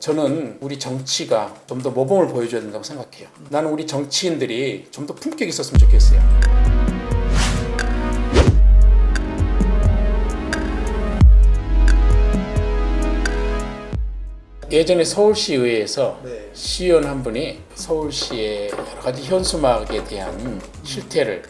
저는 우리 정치가 좀 더 모범을 보여줘야 된다고 생각해요. 나는 우리 정치인들이 좀 더 품격 있었으면 좋겠어요. 예전에 서울시의회에서 네. 시의원 한 분이 서울시의 여러 가지 현수막에 대한 실태를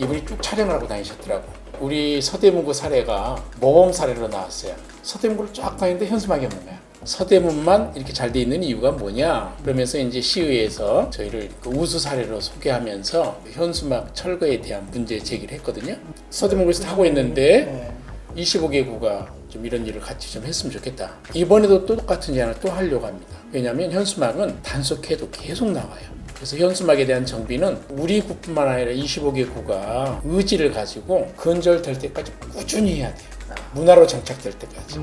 이분이 쭉 촬영을 하고 다니셨더라고. 우리 서대문구 사례가 모범 사례로 나왔어요. 서대문구를 쫙 다니는데 현수막이 없는 거야. 서대문만 이렇게 잘 돼 있는 이유가 뭐냐? 그러면서 이제 시의회에서 저희를 그 우수 사례로 소개하면서 현수막 철거에 대한 문제 제기를 했거든요. 서대문구에서 하고 있는데 네. 25개구가 좀 이런 일을 같이 좀 했으면 좋겠다. 이번에도 또 똑같은 제안을 또 하려고 합니다. 왜냐하면 현수막은 단속해도 계속 나와요. 그래서 현수막에 대한 정비는 우리 구뿐만 아니라 25개 구가 의지를 가지고 근절될 때까지 꾸준히 해야 돼요. 문화로 정착될 때까지.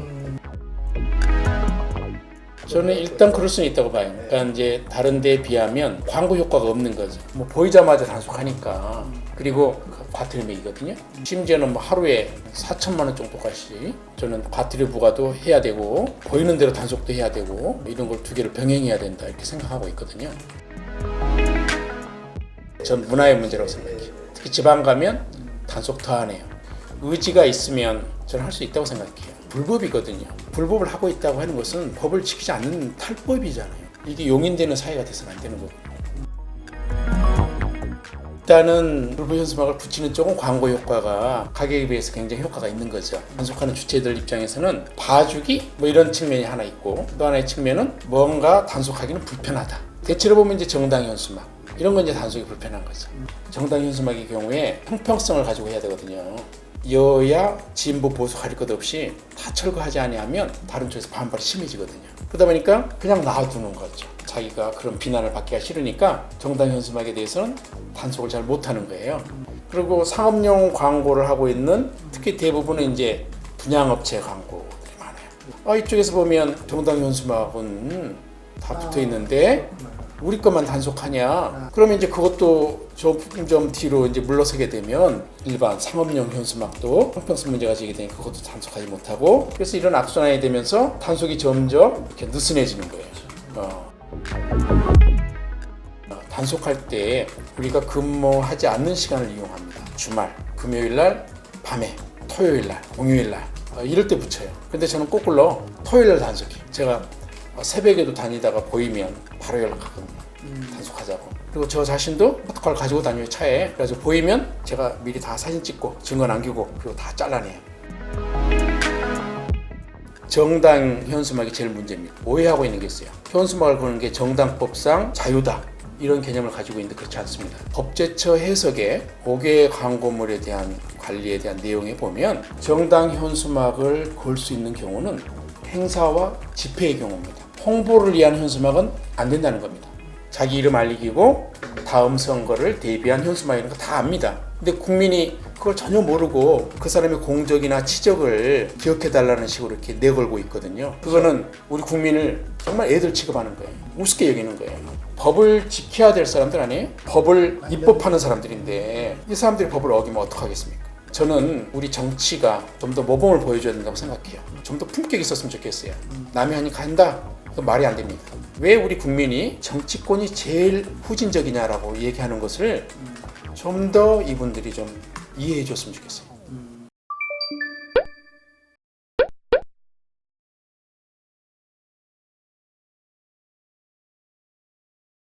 저는 일단 그럴 수는 있다고 봐요. 그러니까 이제 다른 데에 비하면 광고 효과가 없는 거죠. 뭐 보이자마자 단속하니까. 그리고 그 과태료 매기거든요. 심지어는 뭐 하루에 4천만 원 정도까지 저는 과태료 부과도 해야 되고 보이는 대로 단속도 해야 되고 이런 걸 두 개를 병행해야 된다 이렇게 생각하고 있거든요. 전 문화의 문제라고 생각해요. 특히 지방 가면 단속 더 하네요. 의지가 있으면 저는 할 수 있다고 생각해요. 불법이거든요. 불법을 하고 있다고 하는 것은 법을 지키지 않는 탈법이잖아요. 이게 용인되는 사회가 돼서는 안 되는 거거든요. 일단은 불법 현수막을 붙이는 쪽은 광고 효과가 가격에 비해서 굉장히 효과가 있는 거죠. 단속하는 주체들 입장에서는 봐주기 뭐 이런 측면이 하나 있고 또 하나의 측면은 뭔가 단속하기는 불편하다. 대체로 보면 이제 정당 현수막 이런 건 이제 단속이 불편한 거죠. 정당 현수막의 경우에 형평성을 가지고 해야 되거든요. 여야 진보 보수 가릴 것 없이 다 철거하지 아니하면 다른 쪽에서 반발이 심해지거든요. 그러다 보니까 그냥 놔두는 거죠. 자기가 그런 비난을 받기가 싫으니까 정당 현수막에 대해서는 단속을 잘 못하는 거예요. 그리고 상업용 광고를 하고 있는 특히 대부분은 이제 분양업체 광고들이 많아요. 아, 이쪽에서 보면 정당 현수막은 다 붙어 있는데 우리 것만 단속하냐? 그러면 이제 그것도 조금 좀 뒤로 이제 물러서게 되면 일반 상업용 현수막도 형평성 문제가 지게 되니 그것도 단속하지 못하고 그래서 이런 악순환이 되면서 단속이 점점 이렇게 느슨해지는 거예요. 어. 어, 단속할 때 우리가 근무하지 않는 시간을 이용합니다. 주말, 금요일 날 밤에, 토요일 날, 공휴일 날 어, 이럴 때 붙여요. 근데 저는 거꾸로 토요일 날 단속해요. 제가 어, 새벽에도 다니다가 보이면 바로 연락하거든요. 단속하자고. 그리고 저 자신도 포토카를 가지고 다녀요 차에. 그래서 보이면 제가 미리 다 사진 찍고 증거 남기고 그리고 다 잘라내요. 정당 현수막이 제일 문제입니다. 오해하고 있는 게 있어요. 현수막을 거는 게 정당법상 자유다. 이런 개념을 가지고 있는데 그렇지 않습니다. 법제처 해석에 5개 광고물에 대한 관리에 대한 내용에 보면 정당 현수막을 걸 수 있는 경우는 행사와 집회의 경우입니다. 홍보를 위한 현수막은 안 된다는 겁니다. 자기 이름 알리기고 다음 선거를 대비한 현수막이라는 거다 압니다. 근데 국민이 그걸 전혀 모르고 그 사람의 공적이나 치적을 기억해 달라는 식으로 이렇게 내걸고 있거든요. 그거는 우리 국민을 정말 애들 취급하는 거예요. 우습게 여기는 거예요. 법을 지켜야 될 사람들 아니에요? 법을 입법하는 사람들인데 이 사람들이 법을 어기면 어떡하겠습니까? 저는 우리 정치가 좀 더 모범을 보여줘야 된다고 생각해요. 좀 더 품격 있었으면 좋겠어요. 남이 하니까 한다? 그 말이 안 됩니다. 왜 우리 국민이 정치권이 제일 후진적이냐라고 얘기하는 것을 좀 더 이분들이 좀 이해해 줬으면 좋겠어요.